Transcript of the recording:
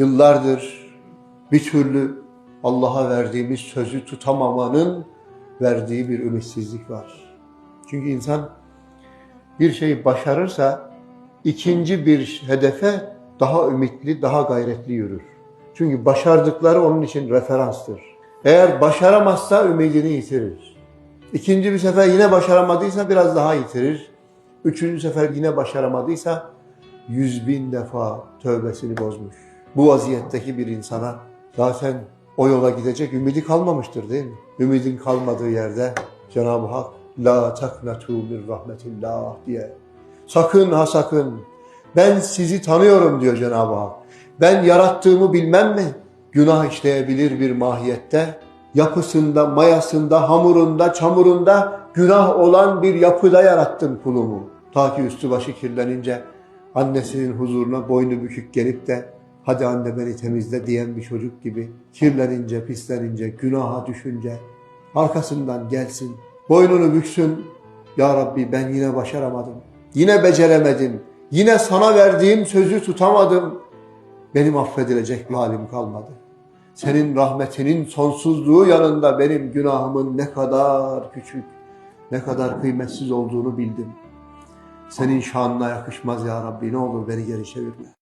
yıllardır bir türlü Allah'a verdiğimiz sözü tutamamanın verdiği bir ümitsizlik var. Çünkü insan bir şeyi başarırsa ikinci bir hedefe daha ümitli, daha gayretli yürür. Çünkü başardıkları onun için referanstır. Eğer başaramazsa ümidini yitirir. İkinci bir sefer yine başaramadıysa biraz daha yitirir. Üçüncü sefer yine başaramadıysa yüz bin defa tövbesini bozmuş. Bu vaziyetteki bir insana zaten o yola gidecek ümidi kalmamıştır değil mi? Ümidin kalmadığı yerde Cenab-ı Hak La taknatu min rahmetillah diye sakın ha sakın ben sizi tanıyorum diyor Cenab-ı Hak. Ben yarattığımı bilmem mi? Günah işleyebilir bir mahiyette yapısında, mayasında, hamurunda, çamurunda günah olan bir yapıda yarattım kulumu. Ta ki üstü başı kirlenince annesinin huzuruna boynu bükük gelip de hadi anne beni temizle diyen bir çocuk gibi kirlenince, pislenince, günaha düşünce arkasından gelsin, boynunu büksün. Ya Rabbi ben yine başaramadım, yine beceremedim, yine sana verdiğim sözü tutamadım. Benim affedilecek bir halim kalmadı. Senin rahmetinin sonsuzluğu yanında benim günahımın ne kadar küçük, ne kadar kıymetsiz olduğunu bildim. Senin şanına yakışmaz ya Rabbi ne olur beni geri çevirme.